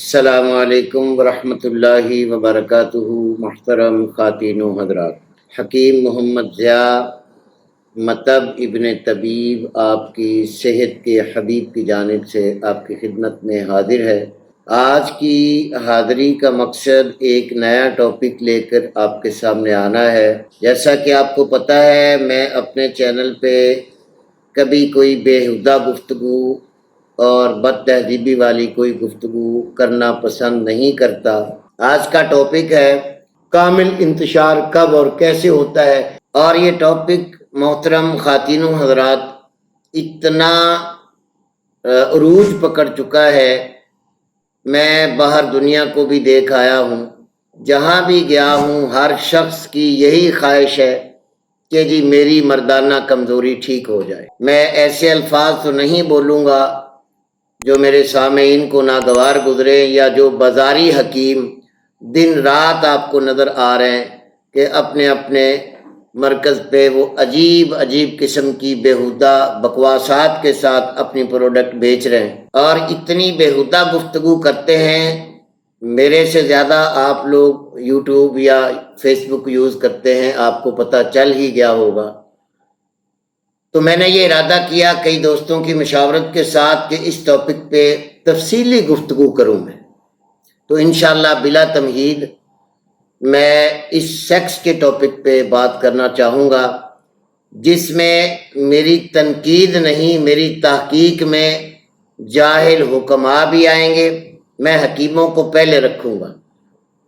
السلام علیکم ورحمۃ اللہ وبرکاتہ، محترم خواتین و حضرات. حکیم محمد ضیاء متب ابن طبیب آپ کی صحت کے حبیب کی جانب سے آپ کی خدمت میں حاضر ہے۔ آج کی حاضری کا مقصد ایک نیا ٹاپک لے کر آپ کے سامنے آنا ہے۔ جیسا کہ آپ کو پتہ ہے، میں اپنے چینل پہ کبھی کوئی بےحدہ گفتگو اور بد تہذیبی والی کوئی گفتگو کرنا پسند نہیں کرتا۔ آج کا ٹاپک ہے کامل انتشار کب اور کیسے ہوتا ہے؟ اور یہ ٹاپک محترم خواتین و حضرات اتنا عروج پکڑ چکا ہے۔ میں باہر دنیا کو بھی دیکھ آیا ہوں۔ جہاں بھی گیا ہوں، ہر شخص کی یہی خواہش ہے کہ جی میری مردانہ کمزوری ٹھیک ہو جائے۔ میں ایسے الفاظ تو نہیں بولوں گا جو میرے سامعین کو ناگوار گزرے یا جو بازاری حکیم دن رات آپ کو نظر آ رہے ہیں کہ اپنے اپنے مرکز پہ وہ عجیب عجیب قسم کی بےحدہ بکواسات کے ساتھ اپنی پروڈکٹ بیچ رہے ہیں۔ اور اتنی بےحدہ گفتگو کرتے ہیں، میرے سے زیادہ آپ لوگ یوٹیوب یا فیس بک یوز کرتے ہیں، آپ کو پتہ چل ہی گیا ہوگا۔ تو میں نے یہ ارادہ کیا کئی دوستوں کی مشاورت کے ساتھ کہ اس ٹاپک پہ تفصیلی گفتگو کروں میں۔ تو انشاءاللہ بلا تمہید میں اس سیکس کے ٹاپک پہ بات کرنا چاہوں گا، جس میں میری تنقید نہیں، میری تحقیق میں جاہل حکمہ بھی آئیں گے، میں حکیموں کو پہلے رکھوں گا۔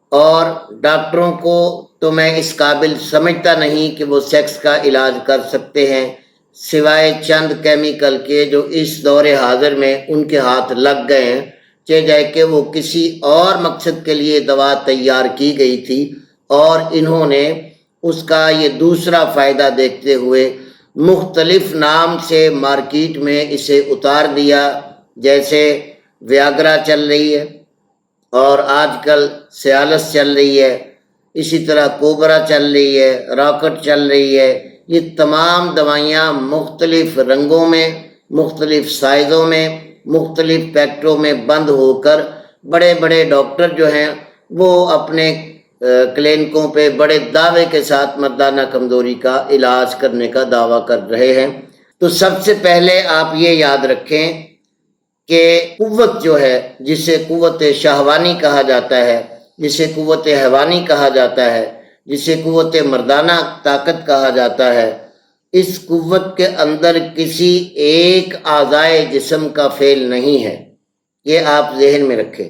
اور ڈاکٹروں کو تو میں اس قابل سمجھتا نہیں کہ وہ سیکس کا علاج کر سکتے ہیں۔ سوائے چند کیمیکل کے جو اس دور حاضر میں ان کے ہاتھ لگ گئے ہیں چاہے جائے کہ وہ کسی اور مقصد کے لیے دوا تیار کی گئی تھی اور انہوں نے اس کا یہ دوسرا فائدہ دیکھتے ہوئے مختلف نام سے مارکیٹ میں اسے اتار دیا، جیسے ویاگرا چل رہی ہے اور آج کل سیالس چل رہی ہے، اسی طرح کوبرا چل رہی ہے، راکٹ چل رہی ہے۔ یہ تمام دوائیاں مختلف رنگوں میں، مختلف سائزوں میں، مختلف پیکٹوں میں بند ہو کر بڑے بڑے ڈاکٹر جو ہیں، وہ اپنے کلینکوں پہ بڑے دعوے کے ساتھ مردانہ کمزوری کا علاج کرنے کا دعویٰ کر رہے ہیں۔ تو سب سے پہلے آپ یہ یاد رکھیں کہ قوت جو ہے، جسے قوت شہوانی کہا جاتا ہے، جسے قوت حیوانی کہا جاتا ہے جسے قوت مردانہ طاقت کہا جاتا ہے، اس قوت کے اندر کسی ایک آزائے جسم کا فیل نہیں ہے۔ یہ آپ ذہن میں رکھیں۔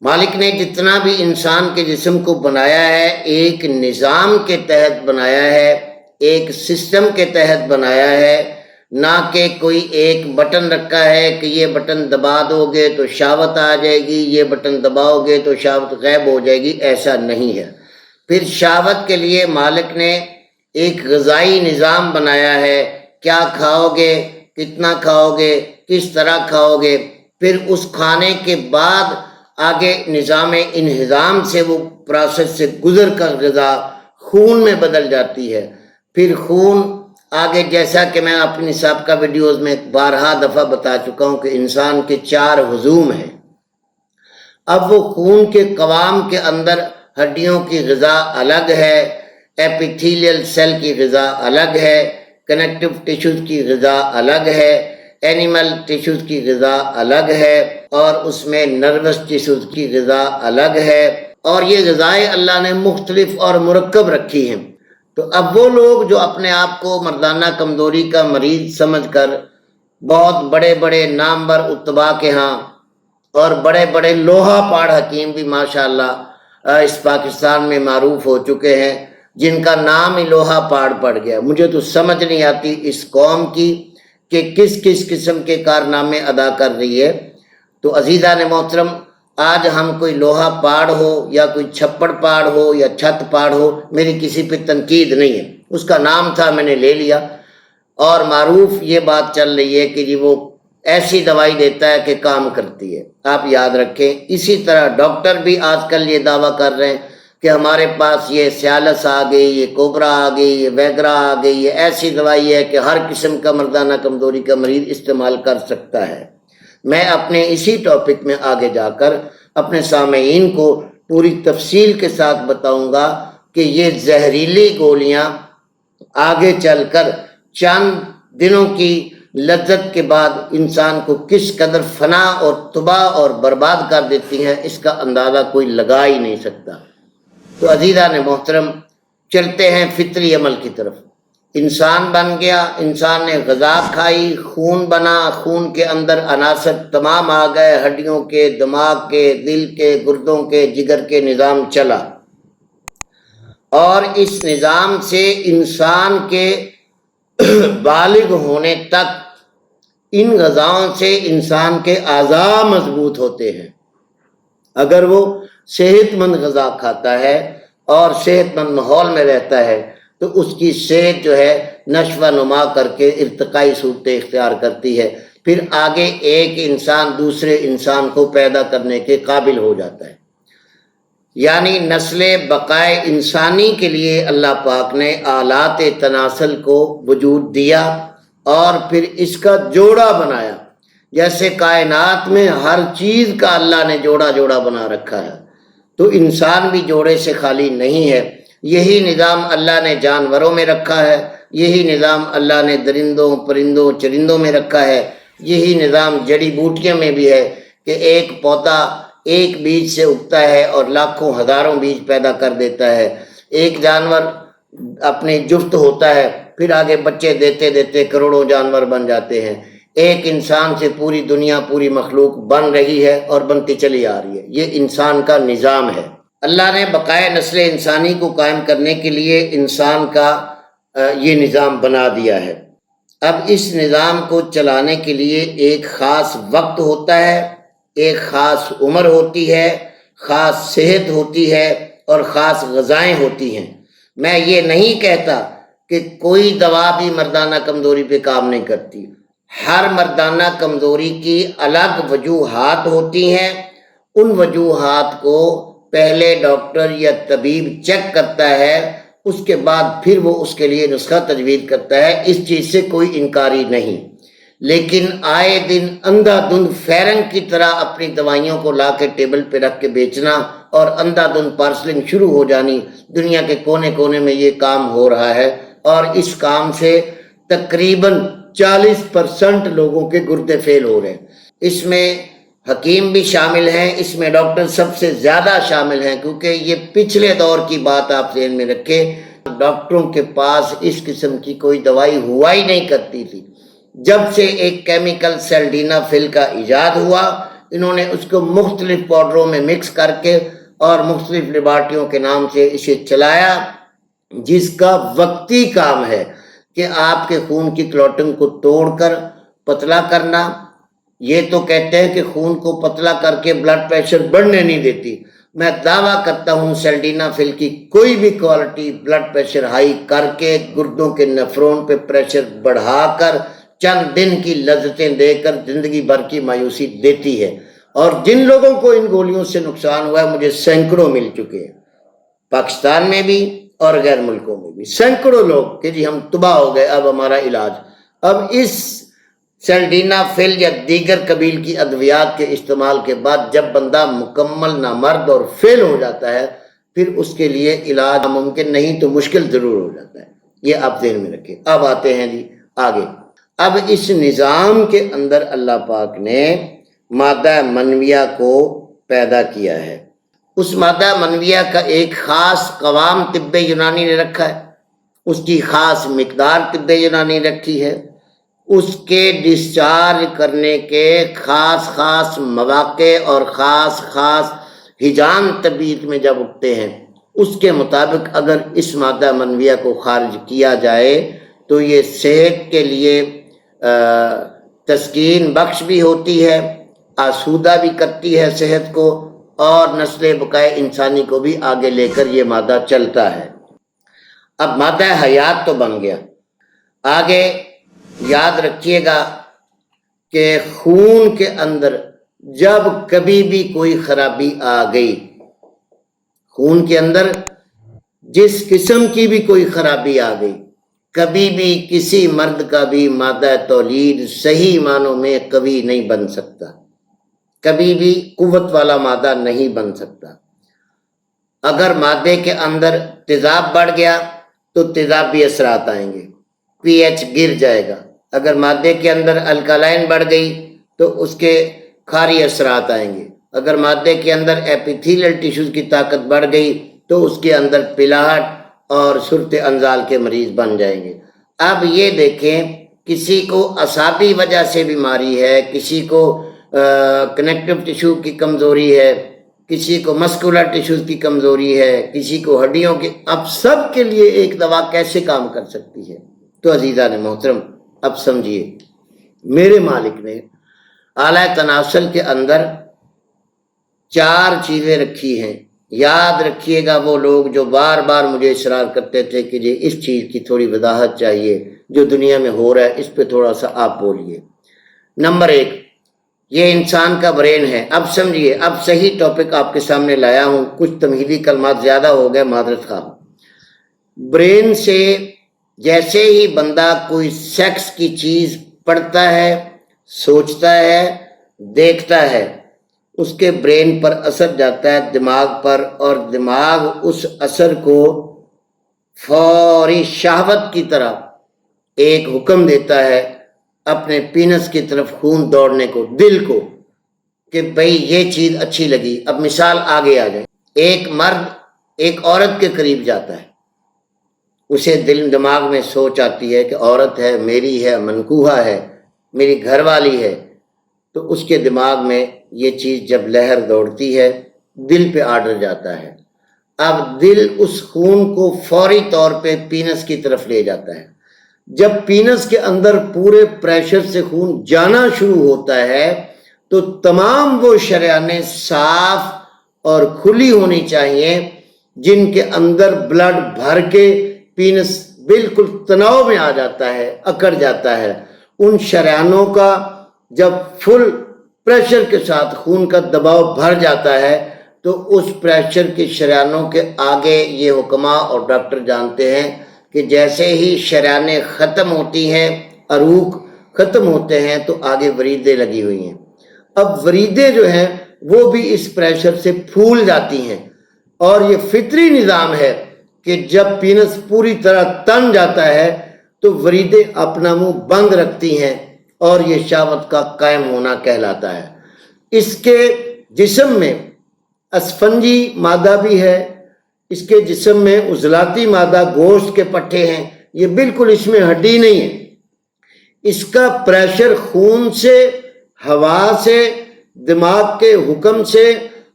مالک نے جتنا بھی انسان کے جسم کو بنایا ہے، ایک نظام کے تحت بنایا ہے، ایک سسٹم کے تحت بنایا ہے۔ نہ کہ کوئی ایک بٹن رکھا ہے کہ یہ بٹن دبا دو گے تو شاوت آ جائے گی، یہ بٹن دباؤ گے تو شاوت غائب ہو جائے گی، ایسا نہیں ہے۔ پھر شاوت کے لیے مالک نے ایک غذائی نظام بنایا ہے۔ کیا کھاؤ گے؟ کتنا کھاؤ گے؟ کس طرح کھاؤ گے؟ پھر اس کھانے کے بعد آگے نظام انہضام سے وہ پروسیس سے گزر کر غذا خون میں بدل جاتی ہے۔ پھر خون آگے جیسا کہ میں اپنی سابقہ ویڈیوز میں بارہا دفعہ بتا چکا ہوں کہ انسان کے چار حضوم ہیں۔ اب وہ خون کے قوام کے اندر ہڈیوں کی غذا الگ ہے ایپیتھیلیل سیل کی غذا الگ ہے کنیکٹو ٹیشوز کی غذا الگ ہے اینیمل ٹیشوز کی غذا الگ ہے اور اس میں نروس ٹیشوز کی غذا الگ ہے۔ اور یہ غذائیں اللہ نے مختلف اور مرکب رکھی ہیں۔ تو اب وہ لوگ جو اپنے آپ کو مردانہ کمزوری کا مریض سمجھ کر بہت بڑے بڑے نامور اتبا کے ہاں اور بڑے بڑے لوہا پاڑ حکیم بھی ماشاءاللہ اللہ اس پاکستان میں معروف ہو چکے ہیں، جن کا نام ہی لوہا پاڑ پڑ گیا۔ مجھے تو سمجھ نہیں آتی اس قوم کی کہ کس کس قسم کے کارنامے ادا کر رہی ہے۔ تو عزیزہ نے محترم، آج ہم کوئی لوہا پاڑ ہو یا کوئی چھپڑ پاڑ ہو یا چھت پاڑ ہو، میری کسی پہ تنقید نہیں ہے۔ اس کا نام تھا، میں نے لے لیا۔ اور معروف یہ بات چل رہی ہے کہ جی وہ ایسی دوائی دیتا ہے کہ کام کرتی ہے۔ آپ یاد رکھیں، اسی طرح ڈاکٹر بھی آج کل یہ دعویٰ کر رہے ہیں کہ ہمارے پاس یہ سیالس آ گئی، یہ کوبرا آ گئی، یہ ویگرا آ گئی، یہ ایسی دوائی ہے کہ ہر قسم کا مردانہ کمزوری کا مریض استعمال کر سکتا ہے۔ میں اپنے اسی ٹاپک میں آگے جا کر اپنے سامعین کو پوری تفصیل کے ساتھ بتاؤں گا کہ یہ زہریلی گولیاں آگے چل کر چند دنوں کی لذت کے بعد انسان کو کس قدر فنا اور تباہ اور برباد کر دیتی ہیں، اس کا اندازہ کوئی لگا ہی نہیں سکتا۔ تو عزیزہ نے محترم، چلتے ہیں فطری عمل کی طرف۔ انسان بن گیا، انسان نے غذا کھائی، خون بنا، خون کے اندر عناصر تمام آ گئے، ہڈیوں کے، دماغ کے، دل کے، گردوں کے، جگر کے نظام چلا۔ اور اس نظام سے انسان کے بالغ ہونے تک ان غذاؤں سے انسان کے اعضاء مضبوط ہوتے ہیں۔ اگر وہ صحت مند غذا کھاتا ہے اور صحت مند ماحول میں رہتا ہے، تو اس کی صحت جو ہے نشو نما کر کے ارتقائی صورتیں اختیار کرتی ہے۔ پھر آگے ایک انسان دوسرے انسان کو پیدا کرنے کے قابل ہو جاتا ہے۔ یعنی نسل بقائے انسانی کے لیے اللہ پاک نے آلات تناسل کو وجود دیا۔ اور پھر اس کا جوڑا بنایا۔ جیسے کائنات میں ہر چیز کا اللہ نے جوڑا جوڑا بنا رکھا ہے، تو انسان بھی جوڑے سے خالی نہیں ہے۔ یہی نظام اللہ نے جانوروں میں رکھا ہے، یہی نظام اللہ نے درندوں، پرندوں، چرندوں میں رکھا ہے۔ یہی نظام جڑی بوٹیوں میں بھی ہے کہ ایک پودا ایک بیج سے اگتا ہے اور لاکھوں ہزاروں بیج پیدا کر دیتا ہے۔ ایک جانور اپنی جفت ہوتا ہے پھر آگے بچے دیتے دیتے کروڑوں جانور بن جاتے ہیں۔ ایک انسان سے پوری دنیا، پوری مخلوق بن رہی ہے اور بنتی چلی آ رہی ہے۔ یہ انسان کا نظام ہے۔ اللہ نے بقائے نسل انسانی کو قائم کرنے کے لیے انسان کا یہ نظام بنا دیا ہے۔ اب اس نظام کو چلانے کے لیے ایک خاص وقت ہوتا ہے، ایک خاص عمر ہوتی ہے، خاص صحت ہوتی ہے اور خاص غذائیں ہوتی ہیں۔ میں یہ نہیں کہتا کہ کوئی دوا بھی مردانہ کمزوری پہ کام نہیں کرتی۔ ہر مردانہ کمزوری کی الگ وجوہات ہوتی ہیں۔ ان وجوہات کو پہلے ڈاکٹر یا طبیب چیک کرتا ہے، اس کے بعد پھر وہ اس کے لیے نسخہ تجویز کرتا ہے۔ اس چیز سے کوئی انکاری نہیں۔ لیکن آئے دن اندھا دھند فیرن کی طرح اپنی دوائیوں کو لا کے ٹیبل پہ رکھ کے بیچنا اور اندھا دھند پارسلنگ شروع ہو جانی۔ دنیا کے کونے کونے میں یہ کام ہو رہا ہے۔ اور اس کام سے تقریباً چالیس پرسنٹ لوگوں کے گردے فیل ہو رہے ہیں۔ اس میں حکیم بھی شامل ہیں، اس میں ڈاکٹر سب سے زیادہ شامل ہیں، کیونکہ یہ پچھلے دور کی بات آپ ذہن میں رکھے ڈاکٹروں کے پاس اس قسم کی کوئی دوائی ہوا ہی نہیں کرتی تھی۔ جب سے ایک کیمیکل سیلڈینا فل کا ایجاد ہوا، انہوں نے اس کو مختلف پاؤڈروں میں مکس کر کے اور مختلف لیبارٹریوں کے نام سے اسے چلایا۔ جس کا وقتی کام ہے کہ آپ کے خون کی کلوٹنگ کو توڑ کر پتلا کرنا، یہ تو کہتے ہیں کہ خون کو پتلا کر کے بلڈ پریشر بڑھنے نہیں دیتی۔ میں دعویٰ کرتا ہوں سیلڈینا فل کی کوئی بھی کوالٹی بلڈ پریشر ہائی کر کے گردوں کے نفرون پہ پریشر بڑھا کر چند دن کی لذتیں دے کر زندگی بھر کی مایوسی دیتی ہے۔ اور جن لوگوں کو ان گولیوں سے نقصان ہوا ہے، مجھے سینکڑوں مل چکے ہیں۔ پاکستان میں بھی اور غیر ملکوں میں بھی۔ سینکڑوں لوگ کہ جی ہم تباہ ہو گئے، اب ہمارا علاج۔ اب اس سیلڈینا فل یا دیگر قبیل کی ادویات کے استعمال کے بعد جب بندہ مکمل نامرد اور فیل ہو جاتا ہے، پھر اس کے لیے علاج ممکن نہیں تو مشکل ضرور ہو جاتا ہے۔ یہ آپ ذہن میں رکھیں۔ اب آتے ہیں جی آگے۔ اب اس نظام کے اندر اللہ پاک نے مادہ منویہ کو پیدا کیا ہے۔ اس مادہ منویہ کا ایک خاص قوام طب یونانی نے رکھا ہے۔ اس کی خاص مقدار طب یونانی رکھی ہے۔ اس کے ڈسچارج کرنے کے خاص خاص مواقع اور خاص خاص ہجان طبیعت میں جب اٹھتے ہیں، اس کے مطابق اگر اس مادہ منویہ کو خارج کیا جائے تو یہ صحت کے لیے تسکین بخش بھی ہوتی ہے، آسودہ بھی کرتی ہے صحت کو۔ اور نسل بقائے انسانی کو بھی آگے لے کر یہ مادہ چلتا ہے۔ اب مادہ حیات تو بن گیا۔ آگے یاد رکھیے گا کہ خون کے اندر جب کبھی بھی کوئی خرابی آ گئی، خون کے اندر جس قسم کی بھی کوئی خرابی آ گئی، کبھی بھی کسی مرد کا بھی مادہ تولید صحیح معنوں میں کبھی نہیں بن سکتا۔ کبھی بھی قوت والا مادہ نہیں بن سکتا۔ اگر مادے کے اندر تیزاب بڑھ گیا تو تیزابی اثرات آئیں گے۔ پی ایچ گر جائے گا۔ اگر مادے کے اندر الکالائن بڑھ گئی تو اس کے کھاری اثرات آئیں گے۔ اگر مادے کے اندر ایپیتھیلل ٹیشوز کی طاقت بڑھ گئی تو اس کے اندر پلاٹ اور صورت انزال کے مریض بن جائیں گے۔ اب یہ دیکھیں، کسی کو اصابی وجہ سے بیماری ہے، کسی کو کنیکٹو ٹیشو کی کمزوری ہے، کسی کو مسکولر ٹیشوز کی کمزوری ہے، کسی کو ہڈیوں کی، اب سب کے لیے ایک دوا کیسے کام کر سکتی ہے؟ تو عزیزہ نے محترم، اب سمجھیے، میرے مالک نے اعلی تناسل کے اندر چار چیزیں رکھی ہیں۔ یاد رکھیے گا وہ لوگ جو بار بار مجھے اصرار کرتے تھے کہ جی اس چیز کی تھوڑی وضاحت چاہیے، جو دنیا میں ہو رہا ہے، اس پہ تھوڑا سا آپ بولیے۔ نمبر ایک یہ انسان کا برین ہے۔ اب سمجھیے، اب صحیح ٹاپک آپ کے سامنے لایا ہوں۔ کچھ تمہیدی کلمات زیادہ ہو گئے، معذرت خواہ۔ برین سے جیسے ہی بندہ کوئی سیکس کی چیز پڑھتا ہے، سوچتا ہے، دیکھتا ہے، اس کے برین پر اثر جاتا ہے دماغ پر، اور دماغ اس اثر کو فوری شہوت کی طرح ایک حکم دیتا ہے۔ اپنے پینس کی طرف خون دوڑنے کو، دل کو، کہ بھئی یہ چیز اچھی لگی، اب مثال آگے آ جائے۔ ایک مرد ایک عورت کے قریب جاتا ہے۔ اسے دل، دماغ میں سوچ آتی ہے کہ عورت ہے، میری ہے، منکوہا ہے، میری گھر والی ہے۔ تو اس کے دماغ میں یہ چیز جب لہر دوڑتی ہے، دل پہ آرڈر جاتا ہے۔ اب دل اس خون کو فوری طور پہ پینس کی طرف لے جاتا ہے۔ جب پینس کے اندر پورے پریشر سے خون جانا شروع ہوتا ہے، تو تمام وہ شریانیں صاف اور کھلی ہونی چاہیے جن کے اندر بلڈ بھر کے پینس بالکل تناؤ میں آ جاتا ہے، اکڑ جاتا ہے۔ ان شریانوں کا جب فل پریشر کے ساتھ خون کا دباؤ بھر جاتا ہے، تو اس پریشر کی شریانوں کے آگے یہ حکمہ اور ڈاکٹر جانتے ہیں کہ جیسے ہی شریانیں ختم ہوتی ہیں اروک ختم ہوتے ہیں، تو آگے وریدیں لگی ہوئی ہیں۔ اب وریدیں جو ہیں، وہ بھی اس پریشر سے پھول جاتی ہیں۔ اور یہ فطری نظام ہے کہ جب پینس پوری طرح تن جاتا ہے، تو وریدیں اپنا منہ بند رکھتی ہیں اور یہ شاوت کا قائم ہونا کہلاتا ہے۔ اس کے جسم میں اسفنجی مادہ بھی ہے اس کے جسم میں عضلاتی مادہ گوشت کے پٹھے ہیں، یہ بالکل اس میں ہڈی نہیں ہے۔ اس کا پریشر خون سے، ہوا سے، دماغ کے حکم سے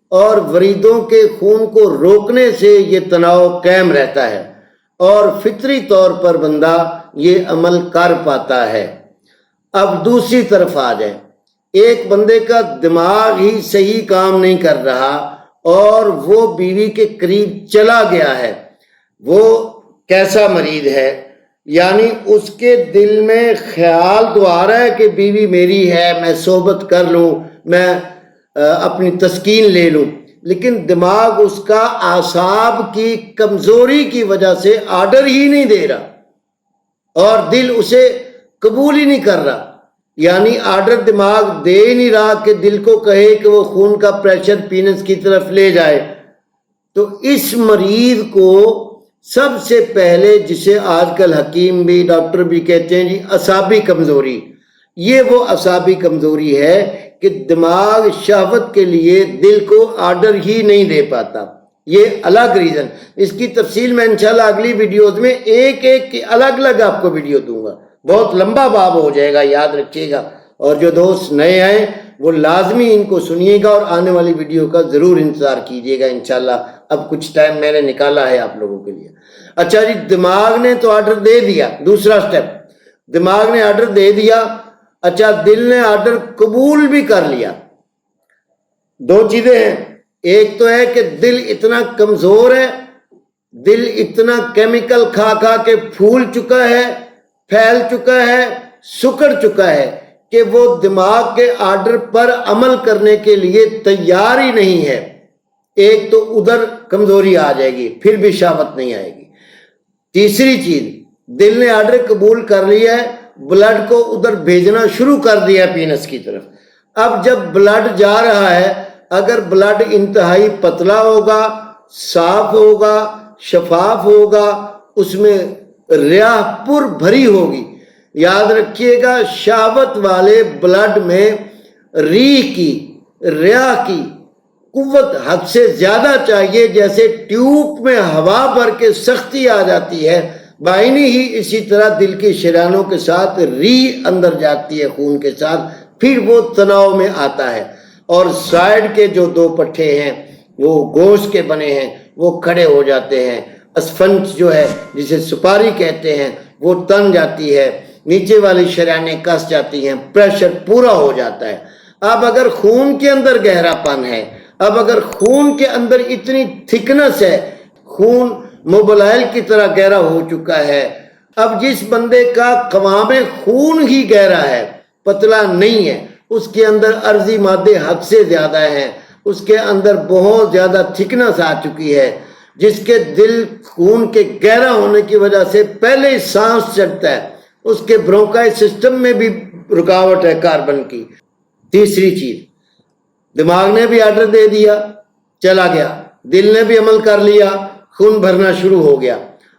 اور وریدوں کے خون کو روکنے سے یہ تناؤ قائم رہتا ہے۔ اور فطری طور پر بندہ یہ عمل کر پاتا ہے۔ اب دوسری طرف آ جائیں۔ ایک بندے کا دماغ ہی صحیح کام نہیں کر رہا اور وہ بیوی کے قریب چلا گیا ہے۔ وہ کیسا مریض ہے؟ یعنی اس کے دل میں خیال تو آ رہا ہے کہ بیوی میری ہے، میں صحبت کر لوں، میں اپنی تسکین لے لوں۔ لیکن دماغ اس کا آساب کی کمزوری کی وجہ سے آرڈر ہی نہیں دے رہا اور دل اسے قبول ہی نہیں کر رہا۔ یعنی آرڈر دماغ دے نہیں رہا کہ دل کو کہے کہ وہ خون کا پریشر پینس کی طرف لے جائے۔ تو اس مریض کو سب سے پہلے جسے آج کل حکیم بھی، ڈاکٹر بھی کہتے ہیں جی اصابی کمزوری۔ یہ وہ اصابی کمزوری ہے کہ دماغ شہوت کے لیے دل کو آرڈر ہی نہیں دے پاتا۔ یہ الگ ریزن۔ اس کی تفصیل میں انشاءاللہ اگلی ویڈیوز میں ایک ایک کی الگ الگ آپ کو ویڈیو دوں گا۔ بہت لمبا باب ہو جائے گا، یاد رکھیے گا۔ اور جو دوست نئے آئیں وہ لازمی ان کو سنیے گا اور آنے والی ویڈیو کا ضرور انتظار کیجیے گا، انشاءاللہ۔ اب کچھ ٹائم میں نے نکالا ہے آپ لوگوں کے لیے۔ اچھا جی دماغ نے تو آرڈر دے دیا۔ دوسرا سٹیپ دماغ نے آرڈر دے دیا۔ اچھا دل نے آرڈر قبول بھی کر لیا۔ دو چیزیں ہیں۔ ایک تو ہے کہ دل اتنا کمزور ہے، دل اتنا کیمیکل کھا کھا کے پھول چکا ہے۔ پھیل چکا ہے، سکڑ چکا ہے کہ وہ دماغ کے آرڈر پر عمل کرنے کے لیے تیار ہی نہیں ہے۔ ایک تو ادھر کمزوری آ جائے گی، پھر بھی شاوت نہیں آئے گی۔ تیسری چیز، دل نے آرڈر قبول کر لیا ہے، بلڈ کو ادھر بھیجنا شروع کر دیا پینس کی طرف۔ اب جب بلڈ جا رہا ہے، اگر بلڈ انتہائی پتلا ہوگا، صاف ہوگا، شفاف ہوگا، اس میں ریاح پر بھری ہوگی۔ یاد رکھیے گا، شاوت والے بلڈ میں ری کی ریاح کی قوت حد سے زیادہ چاہیے، جیسے ٹیوب میں ہوا بھر کے سختی آ جاتی ہے۔ بائنی ہی اسی طرح دل کی شرانوں کے ساتھ ری اندر جاتی ہے، خون کے ساتھ، پھر وہ تناؤ میں آتا ہے۔ اور سائڈ کے جو دو پٹھے ہیں، وہ گوشت کے بنے ہیں، وہ کھڑے ہو جاتے ہیں۔ اسفنچ جو ہے، جسے سپاری کہتے ہیں، وہ تن جاتی ہے، نیچے والی شریانیں کس جاتی ہیں، پریشر پورا ہو جاتا ہے۔ اب اگر خون کے اندر گہرا پن ہے، اب اگر خون کے اندر اتنی تھکنس ہے، خون موبلائل کی طرح گہرا ہو چکا ہے۔ اب جس بندے کا قوام خون ہی گہرا ہے، پتلا نہیں ہے، اس کے اندر عرضی مادے حد سے زیادہ ہیں، اس کے اندر بہت زیادہ تھکنس آ چکی ہے۔ جس کے دل خون کے گہرا ہونے کی وجہ سے پہلے سانس چڑھتا ہے، اس کے برونکائی سسٹم میں بھی رکاوٹ ہے کاربن کی۔ تیسری چیز، دماغ نے بھی آرڈر دے دیا، چلا گیا۔ دل نے بھی عمل کر لیا، خون بھرنا شروع ہو گیا۔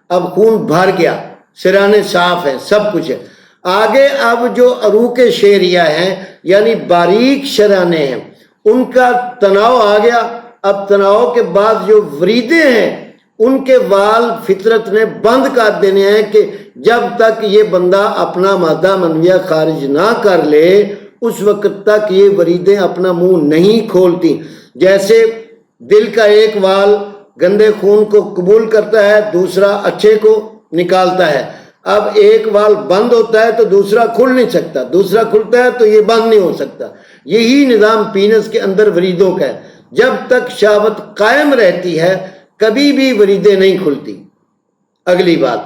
اب خون بھر گیا، سرانے صاف ہیں، سب کچھ ہے۔ آگے اب جو عروق شیریہ ہیں یعنی باریک شرانے ہیں، ان کا تناؤ آ گیا۔ اب تناؤ کے بعد جو وریدے ہیں، ان کے وال فطرت نے بند کر دینے ہیں کہ جب تک یہ بندہ اپنا مادہ منویہ خارج نہ کر لے، اس وقت تک یہ وریدیں اپنا منہ نہیں کھولتی۔ جیسے دل کا ایک وال گندے خون کو قبول کرتا ہے، دوسرا اچھے کو نکالتا ہے۔ اب ایک وال بند ہوتا ہے تو دوسرا کھل نہیں سکتا۔ دوسرا کھلتا ہے تو یہ بند نہیں ہو سکتا۔ یہی نظام پینس کے اندر وریدوں کا ہے۔ جب تک شاوت قائم رہتی ہے، کبھی بھی وریدیں نہیں کھلتی۔ اگلی بات،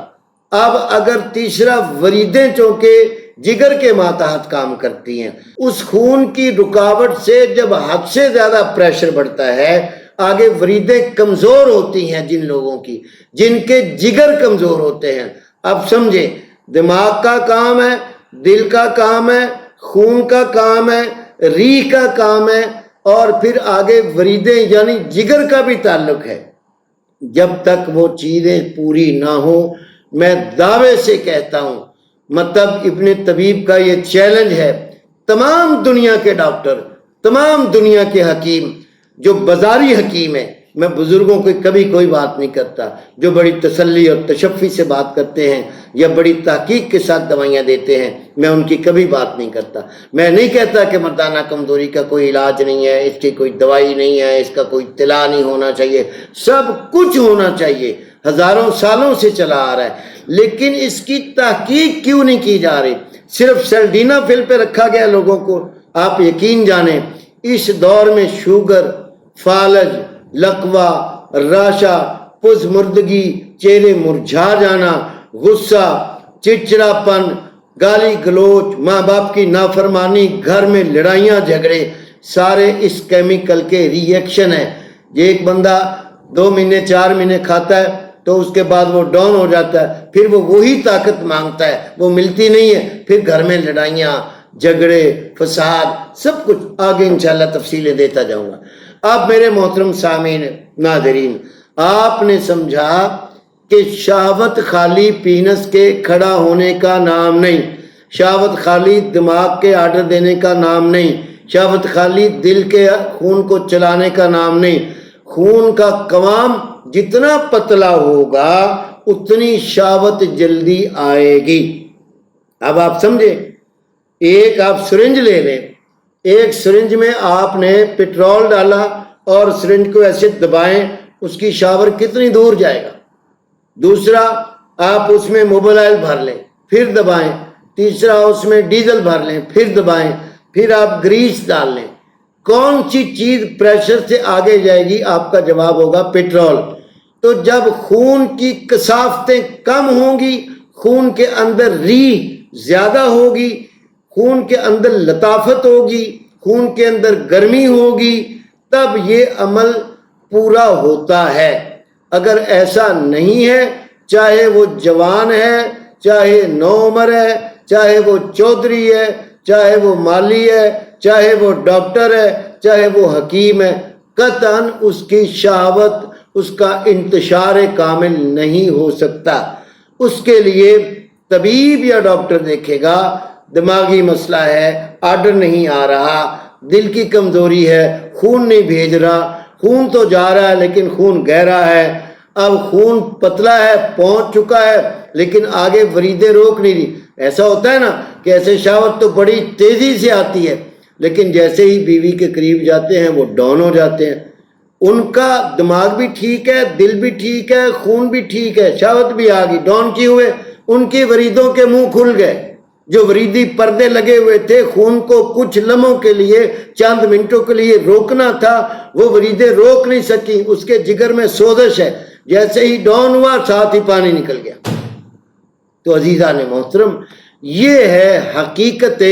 اب اگر تیسرا وریدیں چونکہ جگر کے ماتحت کام کرتی ہیں، اس خون کی رکاوٹ سے جب حد سے زیادہ پریشر بڑھتا ہے، آگے وریدیں کمزور ہوتی ہیں جن لوگوں کی، جن کے جگر کمزور ہوتے ہیں۔ اب سمجھے دماغ کا کام ہے، دل کا کام ہے، خون کا کام ہے ری کا کام ہے۔ اور پھر آگے وریدیں یعنی جگر کا بھی تعلق ہے۔ جب تک وہ چیزیں پوری نہ ہوں، میں دعوے سے کہتا ہوں مطلب ابن طبیب کا یہ چیلنج ہے۔ تمام دنیا کے ڈاکٹر، تمام دنیا کے حکیم، جو بازاری حکیم ہیں میں بزرگوں کو کبھی کوئی بات نہیں کرتا جو بڑی تسلی اور تشفی سے بات کرتے ہیں یا بڑی تحقیق کے ساتھ دوائیاں دیتے ہیں، میں ان کی کبھی بات نہیں کرتا۔ میں نہیں کہتا کہ مردانہ کمزوری کا کوئی علاج نہیں ہے، اس کی کوئی دوائی نہیں ہے، اس کا کوئی اطلاع نہیں ہونا چاہیے۔ سب کچھ ہونا چاہیے۔ ہزاروں سالوں سے چلا آ رہا ہے۔ لیکن اس کی تحقیق کیوں نہیں کی جا رہی؟ صرف سیلڈینا فل پہ رکھا گیا لوگوں کو۔ آپ یقین جانیں، اس دور میں شوگر، فالج لقوہ، راشا پز مردگی چہرے مرجھا جانا، غصہ چچڑا پن گالی گلوچ، ماں باپ کی نافرمانی، گھر میں لڑائیاں، جھگڑے، سارے اس کیمیکل کے ری ایکشن ہیں۔ یہ ایک بندہ دو مہینے، چار مہینے کھاتا ہے تو اس کے بعد وہ ڈاؤن ہو جاتا ہے، پھر وہ وہی طاقت مانگتا ہے، وہ ملتی نہیں ہے، پھر گھر میں لڑائیاں، جھگڑے، فساد، سب کچھ آگے انشاءاللہ تفصیلیں دیتا جاؤں گا۔ اب میرے محترم سامعین ناظرین، آپ نے سمجھا کہ شہوت خالی پینس کے کھڑا ہونے کا نام نہیں، شہوت خالی دماغ کے آرڈر دینے کا نام نہیں، شہوت خالی دل کے خون کو چلانے کا نام نہیں۔ خون کا قوام جتنا پتلا ہوگا، اتنی شاوت جلدی آئے گی۔ اب آپ سمجھے ایک آپ سرنج لے لیں۔ ایک سرنج میں آپ نے پٹرول ڈالا اور سرنج کو ایسے دبائیں، اس کی شاور کتنی دور جائے گا؟ دوسرا، آپ اس میں موبائل آئل بھر لیں، پھر دبائیں۔ تیسرا، اس میں ڈیزل بھر لیں، پھر دبائیں۔ پھر آپ گریس ڈال لیں۔ کون سی چیز پریشر سے آگے جائے گی؟ آپ کا جواب ہوگا پٹرول۔ تو جب خون کی کسافتیں کم ہوں گی، خون کے اندر ری زیادہ ہوگی خون کے اندر لطافت ہوگی، خون کے اندر گرمی ہوگی، تب یہ عمل پورا ہوتا ہے۔ اگر ایسا نہیں ہے، چاہے وہ جوان ہے، چاہے نو عمر ہے، چاہے وہ چودھری ہے، چاہے وہ مالی ہے، چاہے وہ ڈاکٹر ہے، چاہے وہ حکیم ہے، قطعاً اس کی شہوت، اس کا انتشار کامل نہیں ہو سکتا۔ اس کے لیے طبیب یا ڈاکٹر دیکھے گا دماغی مسئلہ ہے، آرڈر نہیں آ رہا، دل کی کمزوری ہے، خون نہیں بھیج رہا۔ خون تو جا رہا ہے، لیکن خون گہرا ہے۔ اب خون پتلا ہے، پہنچ چکا ہے، لیکن آگے وریدیں روک نہیں رہی۔ ایسا ہوتا ہے نا کہ ایسے شاوت تو بڑی تیزی سے آتی ہے، لیکن جیسے ہی بیوی کے قریب جاتے ہیں، وہ ڈاؤن ہو جاتے ہیں۔ ان کا دماغ بھی ٹھیک ہے، دل بھی ٹھیک ہے، خون بھی ٹھیک ہے شہوت بھی آ گئی ڈاؤن کیے ہوئے، ان کی وریدوں کے منہ کھل گئے۔ جو وریدی پردے لگے ہوئے تھے، خون کو کچھ لمحوں کے لیے چند منٹوں کے لیے روکنا تھا، وہ وریدیں روک نہیں سکی۔ اس کے جگر میں سوزش ہے۔ جیسے ہی ڈاؤن ہوا، ساتھ ہی پانی نکل گیا۔ تو عزیزہ نے محترم، یہ ہے حقیقت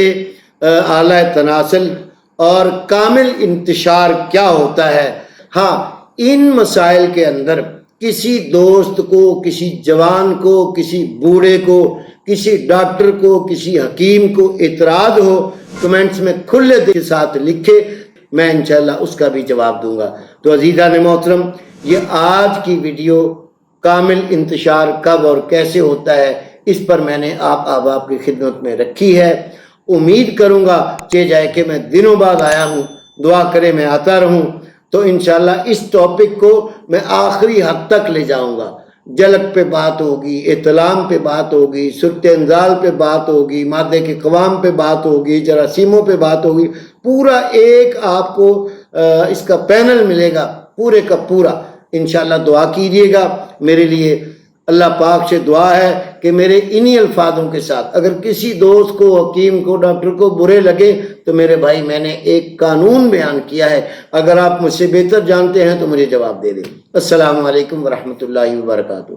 اعلی تناسل اور کامل انتشار کیا ہوتا ہے۔ ہاں ان مسائل کے اندر کسی دوست کو، کسی جوان کو، کسی بوڑھے کو کسی ڈاکٹر کو، کسی حکیم کو اعتراض ہو، کمنٹس میں کھلے دل کے ساتھ لکھے، میں انشاءاللہ اس کا بھی جواب دوں گا۔ تو عزیزہ نے محترم، یہ آج کی ویڈیو کامل انتشار کب اور کیسے ہوتا ہے، اس پر میں نے آپ آپ آپ کی خدمت میں رکھی ہے۔ امید کروں گا کہ جائے کہ میں دنوں بعد آیا ہوں۔ دعا کرے میں آتا رہوں۔ تو انشاءاللہ اس ٹاپک کو میں آخری حد تک لے جاؤں گا۔ جلک پہ بات ہوگی اطلام پہ بات ہوگی سرت انزال پہ بات ہوگی، مادے کے قوام پہ بات ہوگی، جراثیموں پہ بات ہوگی، پورا ایک آپ کو اس کا پینل ملے گا، پورے کا پورا۔ انشاءاللہ دعا کیجیے گا۔ میرے لیے اللہ پاک سے دعا ہے کہ میرے انہی الفاظوں کے ساتھ اگر کسی دوست کو، حکیم کو، ڈاکٹر کو برے لگے تو میرے بھائی میں نے ایک قانون بیان کیا ہے۔ اگر آپ مجھ سے بہتر جانتے ہیں تو مجھے جواب دے دیں۔ السلام علیکم ورحمۃ اللہ وبرکاتہ۔